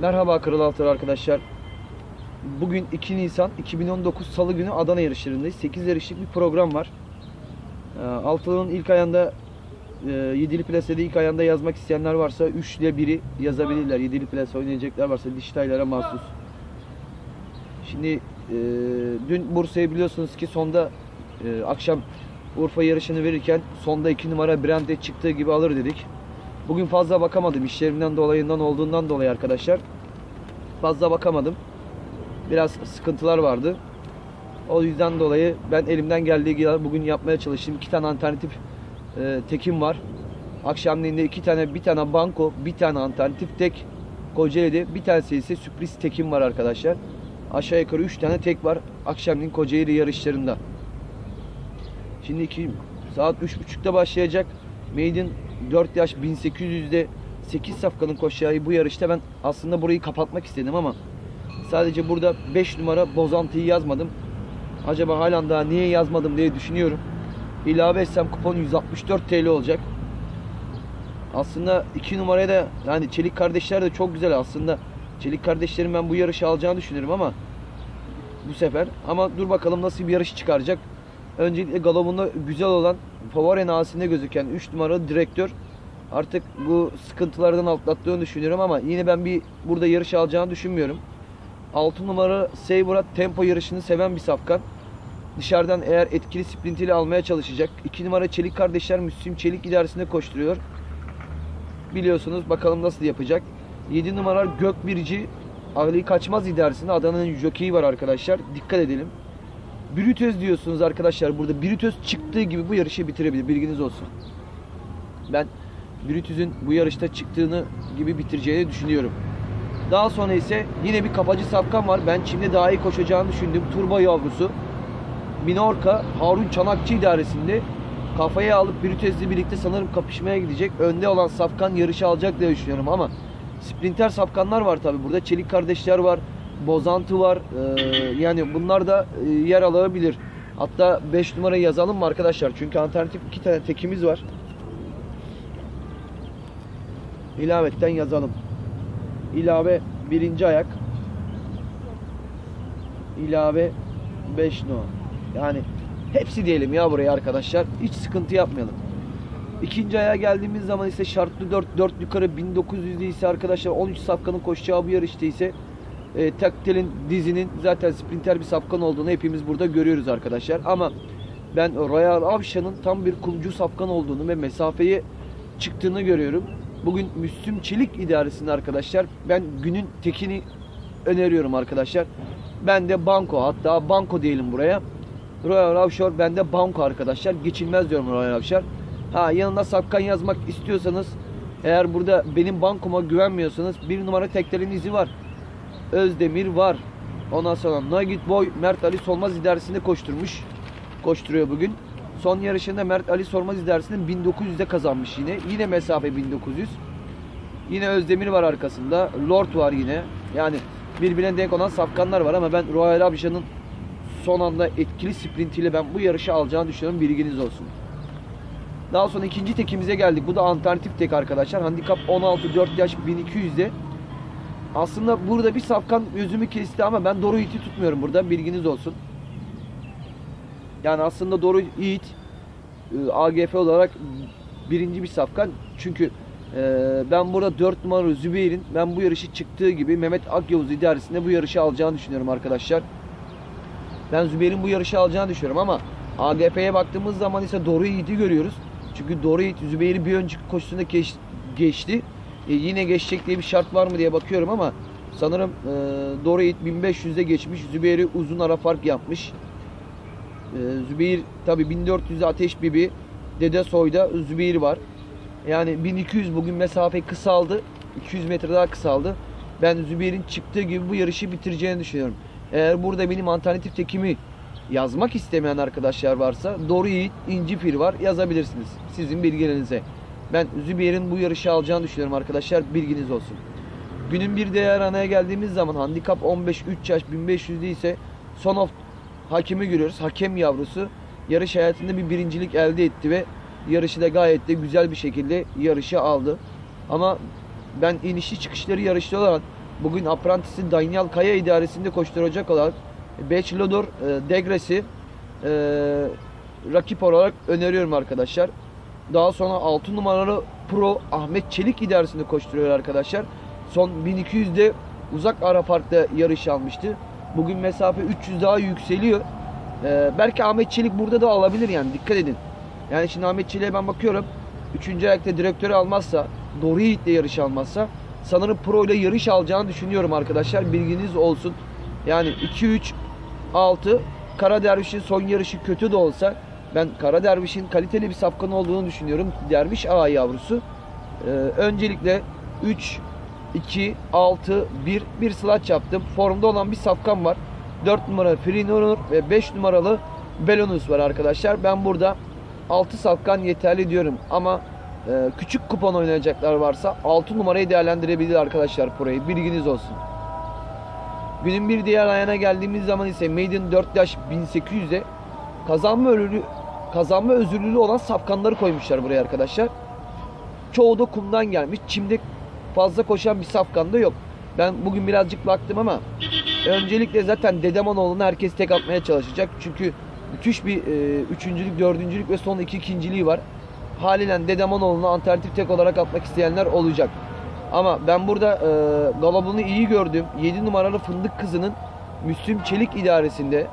Merhaba Kral Altır arkadaşlar. Bugün 2 Nisan 2019 Salı günü Adana yarışlarındayız. 8 yarışlık bir program var. Ee, Altılı'nın ilk ayağında e, 7'li plasede ilk ayağında yazmak isteyenler varsa 3 ile 1'i yazabilirler. 7'li plase oynayacaklar varsa Diştaylara mahsus. Şimdi e, dün Bursa'yı biliyorsunuz ki sonda e, akşam Urfa yarışını verirken sonda 2 numara Brand'e çıktığı gibi alır dedik. Bugün fazla bakamadım işlerimden dolayından olduğundan dolayı arkadaşlar. Fazla bakamadım. Biraz sıkıntılar vardı. O yüzden dolayı ben elimden geldiği gibi bugün yapmaya çalıştım. İki tane alternatif e, tekim var. Akşamleyin iki tane, bir tane banko, bir tane alternatif tek Kocaeli'de. Bir tanesi ise sürpriz tekim var arkadaşlar. Aşağı yukarı üç tane tek var. Akşamleyin Kocaeli yarışlarında. Şimdi iki, saat üç buçukta başlayacak. Maiden 4 yaş 1800'de 8 safkanın koşacağı bu yarışta ben aslında burayı kapatmak istedim ama sadece burada 5 numara Bozantı'yı yazmadım. Acaba halen daha niye yazmadım diye düşünüyorum. İlave etsem kupon 164 TL olacak. Aslında 2 numaraya da yani Çelik kardeşler de çok güzel aslında. Çelik kardeşlerin ben bu yarışı alacağını düşünüyorum ama bu sefer ama dur bakalım nasıl bir yarış çıkaracak. Öncelikle galobunda güzel olan favori nasinde gözüken 3 numaralı direktör artık bu sıkıntılardan atlattığını düşünüyorum ama yine ben bir burada yarış alacağını düşünmüyorum. 6 numara Saber'a tempo yarışını seven bir safkan. Dışarıdan eğer etkili sprintiyle almaya çalışacak. 2 numara Çelik kardeşler Müslüm Çelik idaresinde koşturuyor. Biliyorsunuz bakalım nasıl yapacak. 7 numara Gökbirci Ali Kaçmaz idaresinde Adana'nın jokeyi var arkadaşlar. Dikkat edelim. Brutöz diyorsunuz arkadaşlar burada. Brutöz çıktığı gibi bu yarışı bitirebilir. Bilginiz olsun. Ben Brutus'un bu yarışta çıktığını gibi bitireceğini düşünüyorum. Daha sonra ise yine bir kafacı sapkan var. Ben Çin'de daha iyi koşacağını düşündüm. Turbo yavrusu. Minorka Harun Çanakçı idaresinde kafaya alıp Brutöz'le birlikte sanırım kapışmaya gidecek. Önde olan safkan yarışı alacak diye düşünüyorum ama sprinter safkanlar var tabi burada. Çelik kardeşler var. Bozantı var. Ee, yani bunlar da e, yer alabilir. Hatta 5 numara yazalım mı arkadaşlar? Çünkü alternatif iki tane tekimiz var. İlavetten yazalım. İlave birinci ayak. İlave 5 no. Yani hepsi diyelim ya buraya arkadaşlar. Hiç sıkıntı yapmayalım. İkinci aya geldiğimiz zaman ise şartlı 4 4 yukarı 1900'de ise arkadaşlar 13 safkanın koşacağı bu yarışta ise e, Taktel'in dizinin zaten sprinter bir safkan olduğunu hepimiz burada görüyoruz arkadaşlar. Ama ben Royal Avşan'ın tam bir kumcu safkan olduğunu ve mesafeye çıktığını görüyorum. Bugün Müslüm Çelik idaresinde arkadaşlar ben günün tekini öneriyorum arkadaşlar. Ben de banko hatta banko diyelim buraya. Royal Avşar bende banko arkadaşlar. Geçilmez diyorum Royal Avşar. Ha yanına safkan yazmak istiyorsanız eğer burada benim bankoma güvenmiyorsanız bir numara teklerin izi var. Özdemir var. Ondan sonra Nugget Boy Mert Ali Solmaz idaresinde koşturmuş. Koşturuyor bugün. Son yarışında Mert Ali Solmaz idaresinde 1900'de kazanmış yine. Yine mesafe 1900. Yine Özdemir var arkasında. Lord var yine. Yani birbirine denk olan safkanlar var ama ben Royal Abişan'ın son anda etkili sprintiyle ben bu yarışı alacağını düşünüyorum. Bilginiz olsun. Daha sonra ikinci tekimize geldik. Bu da alternatif tek arkadaşlar. Handikap 16 4 yaş 1200'de. Aslında burada bir safkan gözümü kesti ama ben Doru Yiğit'i tutmuyorum burada. Bilginiz olsun. Yani aslında Doru Yiğit e, AGF olarak birinci bir safkan. Çünkü e, ben burada 4 numaralı Zübeyir'in ben bu yarışı çıktığı gibi Mehmet Akyavuz idaresinde bu yarışı alacağını düşünüyorum arkadaşlar. Ben Zübeyir'in bu yarışı alacağını düşünüyorum ama AGF'ye baktığımız zaman ise Doru Yiğit'i görüyoruz. Çünkü Doru Yiğit Zübeyir'i bir önceki koşusunda geç, geçti. E, yine geçecek diye bir şart var mı diye bakıyorum ama sanırım e, Doru Yiğit 1500'de geçmiş. Zübeyir'i uzun ara fark yapmış. E, Zübeyir tabi 1400'de Ateş Bibi Dede Soy'da Zübeyir var. Yani 1200 bugün mesafe kısaldı. 200 metre daha kısaldı. Ben Zübeyir'in çıktığı gibi bu yarışı bitireceğini düşünüyorum. Eğer burada benim alternatif tekimi yazmak istemeyen arkadaşlar varsa Doru Yiğit, İnci Fil var yazabilirsiniz. Sizin bilgilerinize. Ben Zübeyir'in bu yarışı alacağını düşünüyorum arkadaşlar. Bilginiz olsun. Günün bir değer anaya geldiğimiz zaman handikap 15 3 yaş 1500'de ise son of hakemi görüyoruz. Hakem yavrusu yarış hayatında bir birincilik elde etti ve yarışı da gayet de güzel bir şekilde yarışı aldı. Ama ben inişli çıkışları yarışta olan bugün Apprentice'in Daniel Kaya idaresinde koşturacak olan Bachelor e, Degres'i e, rakip olarak öneriyorum arkadaşlar. Daha sonra 6 numaralı Pro Ahmet Çelik idaresinde koşturuyor arkadaşlar. Son 1200'de uzak ara farkta yarış almıştı. Bugün mesafe 300 daha yükseliyor. Ee, belki Ahmet Çelik burada da alabilir yani dikkat edin. Yani şimdi Ahmet Çelik'e ben bakıyorum. 3. ayakta direktörü almazsa, Doğru Yiğit'le yarış almazsa sanırım Pro ile yarış alacağını düşünüyorum arkadaşlar. Bilginiz olsun. Yani 2-3 6 Kara Derviş'in son yarışı kötü de olsa ben Kara Derviş'in kaliteli bir safkan olduğunu düşünüyorum. Derviş ağa yavrusu. Ee, öncelikle 3 2 6 1 bir slaç yaptım. Formda olan bir safkan var. 4 numara Frinonur ve 5 numaralı Belonus var arkadaşlar. Ben burada 6 safkan yeterli diyorum ama e, küçük kupon oynayacaklar varsa 6 numarayı değerlendirebilir arkadaşlar burayı. Bilginiz olsun. Günün bir diğer ayağına geldiğimiz zaman ise Maiden 4 yaş 1800'e kazanma özürlü kazanma özürlülüğü olan safkanları koymuşlar buraya arkadaşlar. Çoğu da kumdan gelmiş. Çimde fazla koşan bir safkan da yok. Ben bugün birazcık baktım ama öncelikle zaten Dedemanoğlu'na herkes tek atmaya çalışacak. Çünkü müthiş bir e, üçüncülük, dördüncülük ve son iki ikinciliği var. Haliyle Dedemanoğlu'na alternatif tek olarak atmak isteyenler olacak. Ama ben burada e, galabını iyi gördüm. 7 numaralı fındık kızının Müslüm Çelik idaresinde.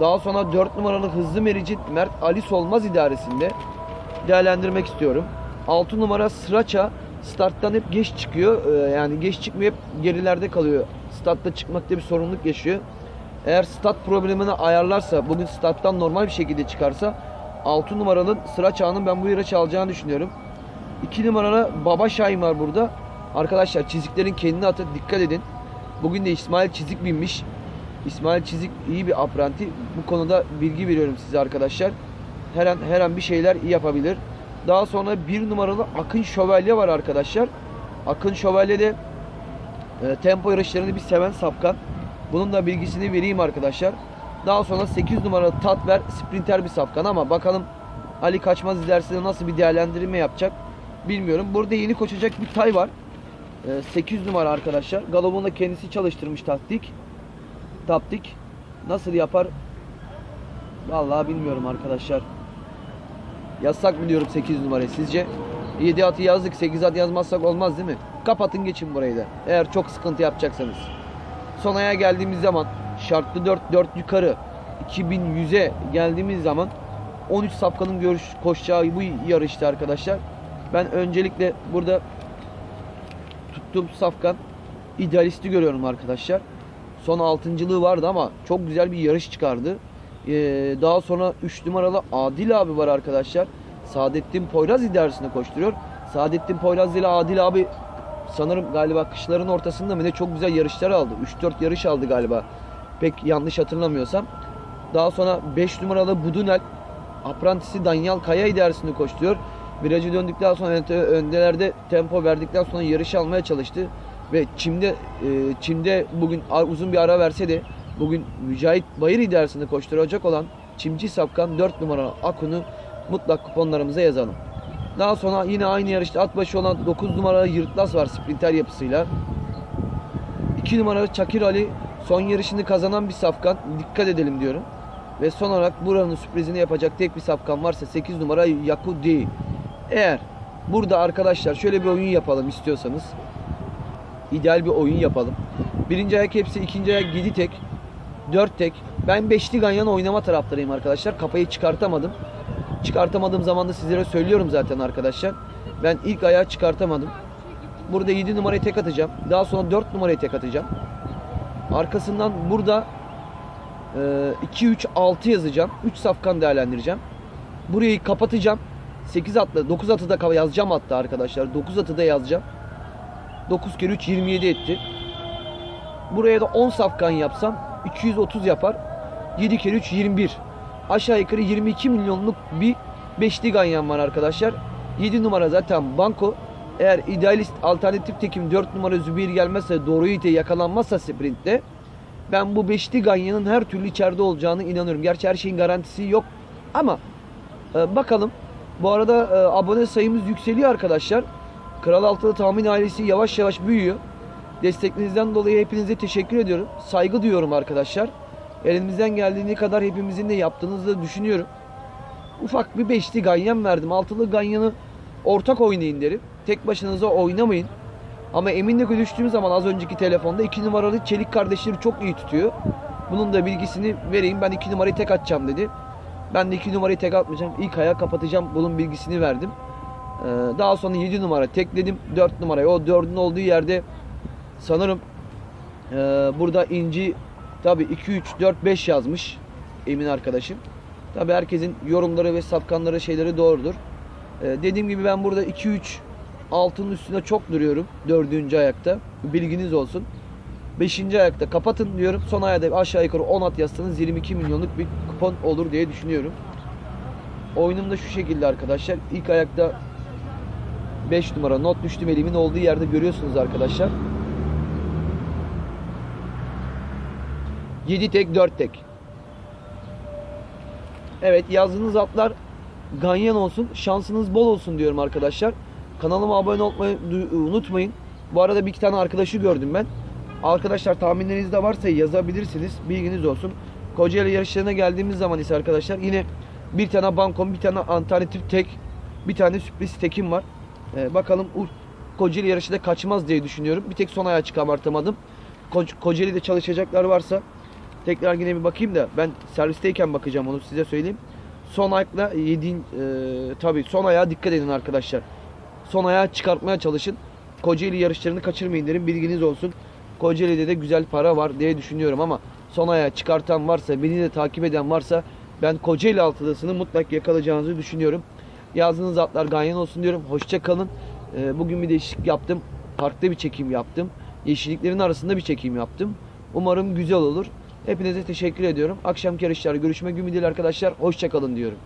Daha sonra 4 numaralı hızlı mericin Mert Ali Solmaz idaresinde değerlendirmek istiyorum. 6 numara Sıraça starttan hep geç çıkıyor. Ee, yani geç çıkmıyor hep gerilerde kalıyor. Startta çıkmakta bir sorumluluk yaşıyor. Eğer stat problemini ayarlarsa, bugün stat'tan normal bir şekilde çıkarsa 6 numaranın Sıraça'nın ben bu yarışı alacağını düşünüyorum. 2 numaralı Baba Şahin var burada. Arkadaşlar çiziklerin kendine atı dikkat edin. Bugün de İsmail Çizik binmiş. İsmail Çizik iyi bir apranti. Bu konuda bilgi veriyorum size arkadaşlar. Her an, her an bir şeyler iyi yapabilir. Daha sonra bir numaralı Akın Şövalye var arkadaşlar. Akın Şövalye de e, tempo yarışlarını bir seven sapkan. Bunun da bilgisini vereyim arkadaşlar. Daha sonra 8 numaralı Tatver sprinter bir safkan ama bakalım Ali Kaçmaz ilerisinde nasıl bir değerlendirme yapacak bilmiyorum. Burada yeni koşacak bir tay var. E, 8 numara arkadaşlar. Galop'un kendisi çalıştırmış taktik. Taktik. Nasıl yapar? Vallahi bilmiyorum arkadaşlar. Yazsak mı diyorum 8 numarayı sizce? 7 atı yazdık 8 at yazmazsak olmaz değil mi? Kapatın geçin burayı da. Eğer çok sıkıntı yapacaksanız. Son aya geldiğimiz zaman şartlı 4 4 yukarı 2100'e geldiğimiz zaman 13 safkanın görüş koşacağı bu yarıştı arkadaşlar. Ben öncelikle burada tuttuğum safkan idealisti görüyorum arkadaşlar. Son altıncılığı vardı ama çok güzel bir yarış çıkardı. Ee, daha sonra 3 numaralı Adil abi var arkadaşlar. Saadettin Poyraz idaresinde koşturuyor. Saadettin Poyraz ile Adil abi sanırım galiba kışların ortasında mı ne çok güzel yarışlar aldı. 3-4 yarış aldı galiba. Pek yanlış hatırlamıyorsam. Daha sonra 5 numaralı Budunel Aprantisi Danyal Kaya idaresinde koşturuyor. Virajı döndükten sonra öndelerde tempo verdikten sonra yarış almaya çalıştı. Ve Çim'de e, Çim'de bugün uzun bir ara verse de bugün Mücahit Bayır idaresinde koşturacak olan Çimci Sapkan 4 numara Akun'u mutlak kuponlarımıza yazalım. Daha sonra yine aynı yarışta at başı olan 9 numaralı Yırtlas var sprinter yapısıyla. 2 numaralı Çakir Ali son yarışını kazanan bir safkan. Dikkat edelim diyorum. Ve son olarak buranın sürprizini yapacak tek bir safkan varsa 8 numara Yakudi. Eğer burada arkadaşlar şöyle bir oyun yapalım istiyorsanız. İdeal bir oyun yapalım. Birinci ayak hepsi, ikinci ayak 7 tek, 4 tek. Ben beşli ganyan oynama taraftarıyım arkadaşlar. Kafayı çıkartamadım. Çıkartamadığım zaman da sizlere söylüyorum zaten arkadaşlar. Ben ilk ayağı çıkartamadım. Burada 7 numarayı tek atacağım. Daha sonra 4 numarayı tek atacağım. Arkasından burada 2 3 6 yazacağım. 3 safkan değerlendireceğim. Burayı kapatacağım. 8 atlı, 9 atı da yazacağım hatta arkadaşlar. 9 atı da yazacağım. 9 kere 3 27 etti. Buraya da 10 safkan yapsam 230 yapar. 7 kere 3 21. Aşağı yukarı 22 milyonluk bir beşli ganyan var arkadaşlar. 7 numara zaten banko. Eğer idealist alternatif tekim 4 numara Zübeyir gelmezse doğru ite yakalanmazsa sprintte ben bu beşli ganyanın her türlü içeride olacağını inanıyorum. Gerçi her şeyin garantisi yok ama e, bakalım. Bu arada e, abone sayımız yükseliyor arkadaşlar. Kral Altılı Tahmin ailesi yavaş yavaş büyüyor. Desteklerinizden dolayı hepinize teşekkür ediyorum. Saygı duyuyorum arkadaşlar. Elimizden geldiğini kadar hepimizin de yaptığınızı da düşünüyorum. Ufak bir beşli ganyan verdim. Altılı ganyanı ortak oynayın derim. Tek başınıza oynamayın. Ama eminle düştüğüm zaman az önceki telefonda iki numaralı çelik kardeşleri çok iyi tutuyor. Bunun da bilgisini vereyim. Ben iki numarayı tek atacağım dedi. Ben de iki numarayı tek atmayacağım. İlk ayağı kapatacağım. Bunun bilgisini verdim. Ee, daha sonra 7 numara tekledim. 4 numarayı. O 4'ün olduğu yerde sanırım ee, burada inci tabi 2, 3, 4, 5 yazmış Emin arkadaşım. Tabi herkesin yorumları ve sapkanları şeyleri doğrudur. Ee, dediğim gibi ben burada 2, 3, altının üstüne çok duruyorum. Dördüncü ayakta. Bilginiz olsun. Beşinci ayakta kapatın diyorum. Son ayakta aşağı yukarı 10 at yazsanız 22 milyonluk bir kupon olur diye düşünüyorum. Oyunum da şu şekilde arkadaşlar. İlk ayakta 5 numara not düştüm elimin olduğu yerde görüyorsunuz arkadaşlar. 7 tek 4 tek. Evet yazdığınız atlar ganyan olsun. Şansınız bol olsun diyorum arkadaşlar. Kanalıma abone olmayı unutmayın. Bu arada bir iki tane arkadaşı gördüm ben. Arkadaşlar tahminleriniz de varsa yazabilirsiniz. Bilginiz olsun. Kocaeli yarışlarına geldiğimiz zaman ise arkadaşlar yine bir tane bankom, bir tane alternatif tek, bir tane sürpriz tekim var. Ee, bakalım o Kocaeli yarışı da kaçmaz diye düşünüyorum. Bir tek son ayağı çıkartamadım. Ko- Kocaeli'de çalışacaklar varsa tekrar yine bir bakayım da ben servisteyken bakacağım onu size söyleyeyim. Son ayakla yediğin e, tabii son ayağa dikkat edin arkadaşlar. Son ayağı çıkartmaya çalışın. Kocaeli yarışlarını kaçırmayın derim bilginiz olsun. Kocaeli'de de güzel para var diye düşünüyorum ama son ayağı çıkartan varsa, beni de takip eden varsa ben Kocaeli altılısını mutlaka yakalayacağınızı düşünüyorum. Yazdığınız atlar ganyan olsun diyorum. Hoşça kalın. Ee, bugün bir değişiklik yaptım. Farklı bir çekim yaptım. Yeşilliklerin arasında bir çekim yaptım. Umarım güzel olur. Hepinize teşekkür ediyorum. Akşamki yarışlarda görüşmek ümidiyle arkadaşlar. Hoşça kalın diyorum.